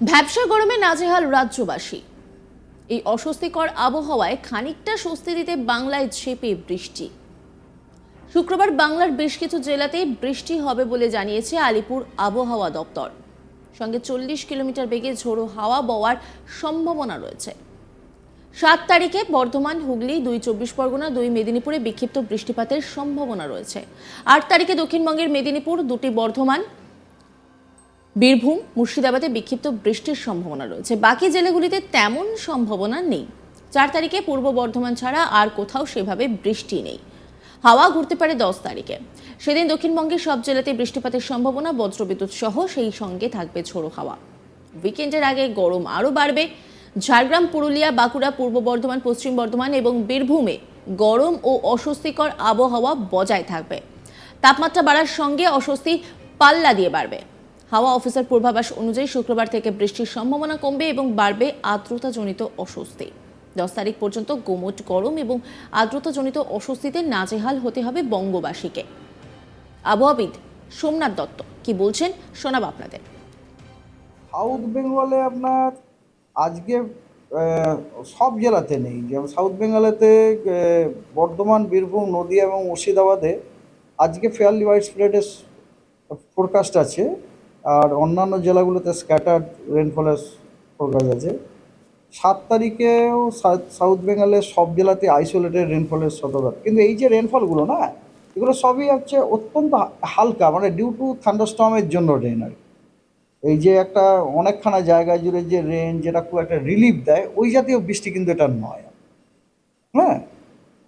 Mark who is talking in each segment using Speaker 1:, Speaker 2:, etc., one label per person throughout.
Speaker 1: ভ্যাবসা গরমে নাজেহাল রাজ্যবাসী। এই অস্বস্তিকর আবহাওয়ায় খানিকটা স্বস্তি দিতে বাংলায় ঝেপে বৃষ্টি। শুক্রবার বাংলার বেশ কিছু জেলাতে বৃষ্টি হবে বলে জানিয়েছে আলিপুর আবহাওয়া দপ্তর। সঙ্গে চল্লিশ কিলোমিটার বেগে ঝোড়ো হাওয়া বওয়ার সম্ভাবনা রয়েছে। সাত তারিখে বর্ধমান, হুগলি, দুই চব্বিশ পরগনা, দুই মেদিনীপুরে বিক্ষিপ্ত বৃষ্টিপাতের সম্ভাবনা রয়েছে। আট তারিখে দক্ষিণবঙ্গের মেদিনীপুর, দুটি বর্ধমান বীরভূম, মুর্শিদাবাদে বিক্ষিপ্ত বৃষ্টির সম্ভাবনা রয়েছে। বাকি জেলাগুলিতে তেমন সম্ভাবনা নেই। চার তারিখে পূর্ব বর্ধমান ছাড়া আর কোথাও সেভাবে বৃষ্টি নেই। হাওয়া ঘুরতে পারে দশ তারিখে। সেদিন দক্ষিণবঙ্গের সব জেলাতে বৃষ্টিপাতের সম্ভাবনা, বজ্রবিদ্যুৎ সহ সেই সঙ্গে থাকবে ঝোড়ো হাওয়া। উইকেন্ডের আগে গরম আরও বাড়বে। ঝাড়গ্রাম, পুরুলিয়া, বাঁকুড়া, পূর্ব বর্ধমান, পশ্চিম বর্ধমান এবং বীরভূমে গরম ও অস্বস্তিকর আবহাওয়া বজায় থাকবে। তাপমাত্রা বাড়ার সঙ্গে অস্বস্তি পাল্লা দিয়ে বাড়বে। হাওয়া অফিসার পূর্বাভাস অনুযায়ী শুক্রবার থেকে বৃষ্টির সম্ভাবনা কমবে এবং বাড়বে আর্দ্রতাজনিত অস্বস্তি। দশ তারিখ পর্যন্ত গোমট গরম এবং আর্দ্রতাজনিত অস্বস্তিতে নাজেহাল হতে হবে বঙ্গবাসীকে। আবহাওয়াবিদ সোমনাথ দত্ত কি বলছেন শোনাব আপনাদের।
Speaker 2: সাউথ বেঙ্গলে আপনার আজকে সব জেলাতে নেই। যেমন সাউথ বেঙ্গলেতে বর্ধমান, বীরভূম, নদীয়া এবং মুর্শিদাবাদে আজকে ফেয়ারলি ওয়াইড স্প্রেডের ফোরকাস্ট আছে। আর অন্যান্য জেলাগুলোতে স্ক্যাটার্ড রেনফলের ফোরকাস্ট আছে সাত তারিখেও সাউথ- বেঙ্গলের সব জেলাতে আইসোলেটেড রেনফলের সতর্কতা কিন্তু এই যে রেনফলগুলো না, এগুলো সবই হচ্ছে অত্যন্ত হালকা মানে ডিউ টু থান্ডারস্টর্মের জন্য রেন আর এই যে একটা অনেকখানা জায়গা জুড়ে যে রেন যেটা খুব একটা রিলিফ দেয়, ওই জাতীয় বৃষ্টি কিন্তু এটা নয়। হ্যাঁ?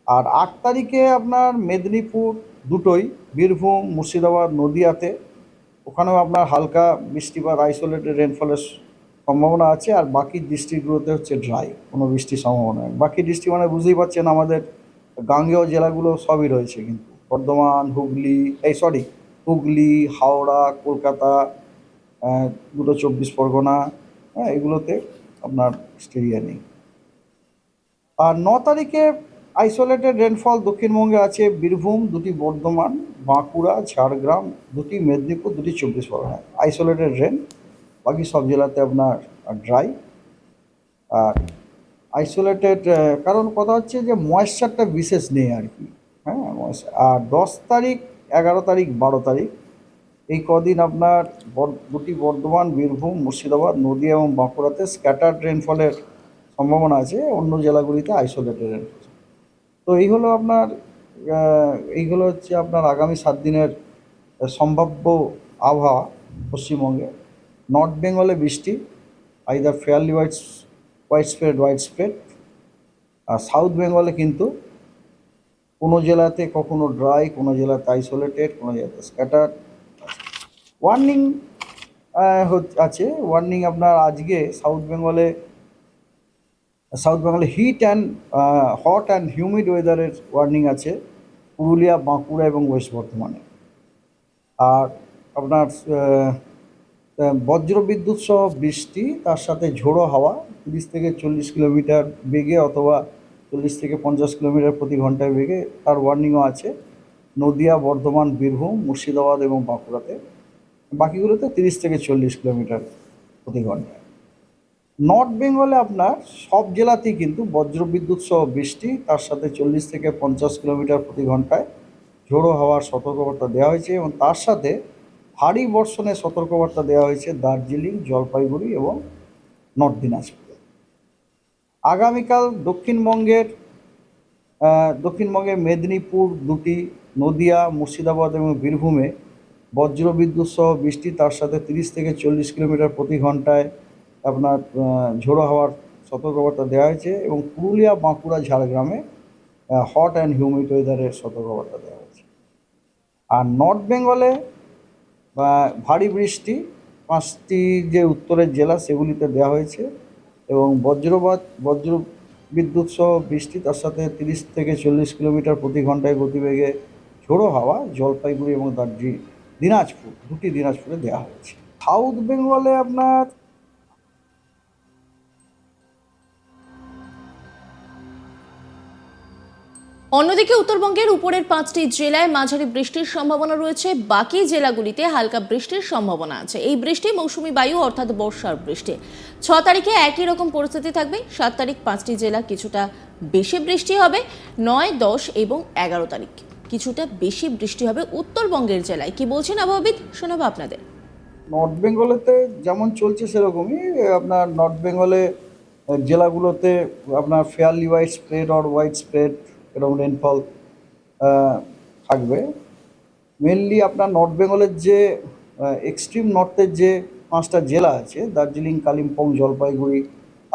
Speaker 2: আর আট তারিখে আপনার মেদিনীপুর দুটোই, বীরভূম, মুর্শিদাবাদ, নদিয়াতে ওখানেও আপনার হালকা বৃষ্টি বা আইসোলেটেড রেনফলের সম্ভাবনা আছে, আর বাকি ডিস্ট্রিক্টগুলোতে হচ্ছে ড্রাই কোনো বৃষ্টির সম্ভাবনা নেই। বাকি ডিস্ট্রিক্ট মানে বুঝতেই পারছেন আমাদের গাঙ্গেয় জেলাগুলো সবই রয়েছে কিন্তু। বর্ধমান, হুগলি, এই সরি হুগলি, হাওড়া, কলকাতা দুটো চব্বিশ পরগনা হ্যাঁ এগুলোতে আপনার স্টেরিয়া নেই। আর ন তারিখে আইসোলেটেড রেনফল দক্ষিণবঙ্গে আছে, বীরভূম দুটি বর্ধমান, বাঁকুড়া, ঝাড়গ্রাম দুটি মেদিনীপুর, দুটি চব্বিশ পরগনা। আইসোলেটেড রেন বাকি সব জেলাতে আপনার ড্রাই আর আইসোলেটেড কারণ কথা হচ্ছে যে ময়েশ্চারটা বিশেষ নেই আর কি। হ্যাঁ আর দশ তারিখ, এগারো তারিখ, বারো তারিখ, এই কদিন আপনার দুটি বর্ধমান, বীরভূম, মুর্শিদাবাদ, নদী এবং বাঁকুড়াতে স্ক্যাটার্ড রেনফলের সম্ভাবনা আছে। অন্য জেলাগুলিতে আইসোলেটেড রেনফল তো এই হলো আপনার এইগুলো হচ্ছে আপনার আগামী সাত দিনের সম্ভাব্য আবহাওয়া পশ্চিমবঙ্গে। নর্থ বেঙ্গলে বৃষ্টি either fairly wide widespread widespread আর সাউথ বেঙ্গলে কিন্তু কোনো জেলাতে কখনো ড্রাই কোনো জেলাতে আইসোলেটেড কোনো জেলাতে স্ক্যাটার্ড ওয়ার্নিং আছে। ওয়ার্নিং আপনার আজকে সাউথ বেঙ্গলে সাউথ বেঙ্গলে heat and hot and humid ওয়েদারের ওয়ার্নিং আছে পুরুলিয়া, বাঁকুড়া এবং ওয়েস্ট বর্ধমানে। আর আপনার বজ্রবিদ্যুৎ সহ বৃষ্টি, তার সাথে ঝোড়ো হাওয়া, তিরিশ থেকে চল্লিশ কিলোমিটার বেগে অথবা চল্লিশ থেকে পঞ্চাশ কিলোমিটার প্রতি ঘন্টায় বেগে, তার ওয়ার্নিংও আছে। নদিয়া, বর্ধমান, বীরভূম, মুর্শিদাবাদ এবং বাঁকুড়াতে। বাকিগুলোতে তিরিশ থেকে চল্লিশ কিলোমিটার প্রতি ঘন্টায়। নর্থ বেঙ্গলে আপনার সব জেলাতেই কিন্তু বজ্রবিদ্যুৎ সহ বৃষ্টি তার সাথে চল্লিশ থেকে পঞ্চাশ কিলোমিটার প্রতি ঘন্টায় ঝোড়ো হওয়ার সতর্কবার্তা দেওয়া হয়েছে এবং তার সাথে ভারী বর্ষণের সতর্কবার্তা দেওয়া হয়েছে দার্জিলিং জলপাইগুড়ি এবং নর্থ দিনাজপুরে আগামীকাল দক্ষিণবঙ্গের আহ, দক্ষিণবঙ্গে মেদিনীপুর দুটি নদিয়া মুর্শিদাবাদ এবং বীরভূমে বজ্রবিদ্যুৎ সহ বৃষ্টি তার সাথে তিরিশ থেকে চল্লিশ কিলোমিটার প্রতি ঘন্টায় আপনার ঝোড়ো হওয়ার সতর্কবার্তা দেওয়া হয়েছে এবং পুরুলিয়া বাঁকুড়া ঝাড়গ্রামে হট অ্যান্ড হিউমিড ওয়েদারের সতর্কবার্তা দেওয়া হয়েছে। আর নর্থ বেঙ্গলে ভারী বৃষ্টি, পাঁচটি যে উত্তরের জেলা সেগুলিতে দেওয়া হয়েছে এবং বজ্রপাত, বজ্র বিদ্যুৎ সহ বৃষ্টি তার সাথে তিরিশ থেকে চল্লিশ কিলোমিটার প্রতি ঘন্টায় গতিবেগে ঝোড়ো হাওয়া, জলপাইগুড়ি এবং দার্জি, দিনাজপুর, দুটি দিনাজপুরে দেওয়া হয়েছে। সাউথ বেঙ্গলে আপনার
Speaker 1: অন্যদিকে উত্তরবঙ্গের উপরের পাঁচটি জেলায় মাঝারি বৃষ্টির সম্ভাবনা রয়েছে। বাকি জেলাগুলিতে হালকা বৃষ্টির সম্ভাবনা আছে। এই বৃষ্টি মৌসুমী বায়ু অর্থাৎ বর্ষার বৃষ্টি। ছ তারিখে একই রকম পরিস্থিতি থাকবে। সাত তারিখ পাঁচটি জেলা কিছুটা বেশি বৃষ্টি হবে। নয়, দশ এবং এগারো তারিখ কিছুটা বেশি বৃষ্টি হবে উত্তরবঙ্গের জেলায়। কি বলছেন আবহাওয়াবিদ? শোনাবো আপনাদের।
Speaker 2: নর্থ বেঙ্গলেতে যেমন চলছে সেরকমই আপনার নর্থ বেঙ্গলে জেলাগুলোতে আপনার fairly widespread or widespread এরকম রেনফল থাকবে। মেনলি আপনার নর্থ বেঙ্গলের যে এক্সট্রিম নর্থের যে পাঁচটা জেলা আছে, দার্জিলিং, কালিম্পং, জলপাইগুড়ি,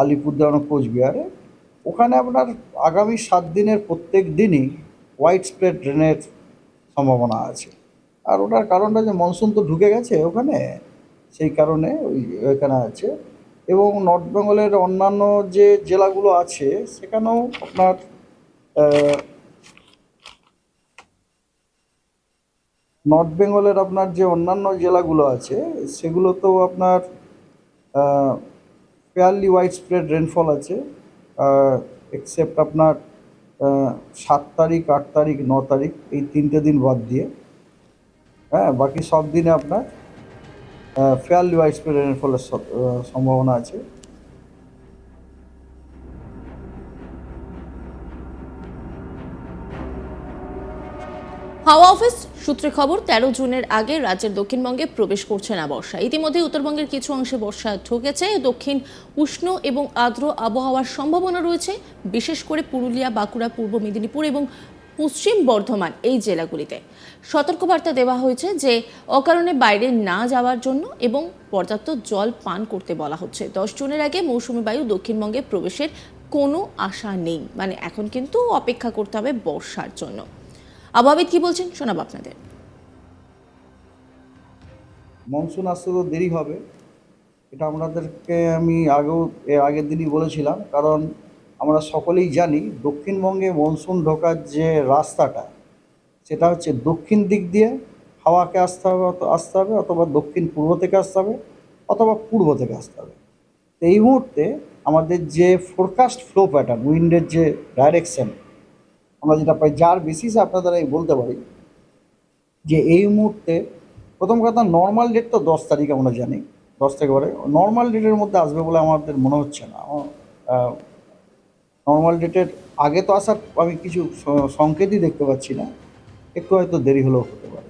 Speaker 2: আলিপুরদুয়ার ও কোচবিহারে, ওখানে আপনার আগামী সাত দিনের প্রত্যেক দিনই হোয়াইট স্প্রেড রেনের সম্ভাবনা আছে। আর ওটার কারণটা যে মনসুন তো ঢুকে গেছে ওখানে, সেই কারণে ওই ওইখানে আছে। এবং নর্থ বেঙ্গলের অন্যান্য যে জেলাগুলো আছে, সেখানেও আপনার নর্থ বেঙ্গলের আপনার যে অন্যান্য জেলাগুলো আছে, সেগুলোতেও আপনার ফেয়ারলি হোয়াইট স্প্রেড রেনফল আছে। এক্সেপ্ট আপনার সাত তারিখ, আট তারিখ, ন তারিখ, এই তিনটে দিন বাদ দিয়ে হ্যাঁ বাকি সব দিনে আপনার ফেয়ারলি ওয়াইড স্প্রেড রেনফলের সম্ভাবনা আছে।
Speaker 1: হাওয়া অফিস সূত্রে খবর, তেরো জুনের আগে রাজ্যের দক্ষিণবঙ্গে প্রবেশ করছে না বর্ষা। ইতিমধ্যে উত্তরবঙ্গের কিছু অংশে বর্ষা ঢুকেছে দক্ষিণ উষ্ণ এবং আর্দ্র আবহাওয়ার সম্ভাবনা রয়েছে, বিশেষ করে পুরুলিয়া, বাঁকুড়া, পূর্ব মেদিনীপুর এবং পশ্চিম বর্ধমান এই জেলাগুলিতে। সতর্কবার্তা দেওয়া হয়েছে যে, অকারণে বাইরে না যাওয়ার জন্য এবং পর্যাপ্ত জল পান করতে বলা হচ্ছে। দশ জুনের আগে মৌসুমি বায়ু দক্ষিণবঙ্গে প্রবেশের কোনো আশা নেই। মানে এখন কিন্তু অপেক্ষা করতে হবে বর্ষার জন্য। আবহাওয়াবিদ কি বলছেন? শোনাবো আপনাদের।
Speaker 2: মনসুন আসতে তো দেরি হবে। এটা আমাদেরকে আমি আগেও, এর আগের দিনই বলেছিলাম, কারণ আমরা সকলেই জানি দক্ষিণবঙ্গে মনসুন ঢোকার যে রাস্তাটা, সেটা হচ্ছে দক্ষিণ দিক দিয়ে হাওয়াকে আসতে হবে আসতে হবে, অথবা দক্ষিণ পূর্ব থেকে আসতে হবে, অথবা পূর্ব থেকে আসতে হবে। এই মুহূর্তে আমাদের যে ফোরকাস্ট ফ্লো প্যাটার্ন উইন্ডের যে ডাইরেকশন আমরা যেটা পাই, যার বেসিসে আপনাদের আমি বলতে পারি যে এই মুহূর্তে প্রথম কথা নর্মাল ডেট তো দশ তারিখ আমরা জানি, দশ থেকে পরে। নর্মাল ডেটের মধ্যে আসবে বলে আমাদের মনে হচ্ছে না। নর্মাল ডেটের আগে তো আসার আমি কিছু সংকেতই দেখতে পাচ্ছি না। একটু হয়তো দেরি হলেও হতে পারে।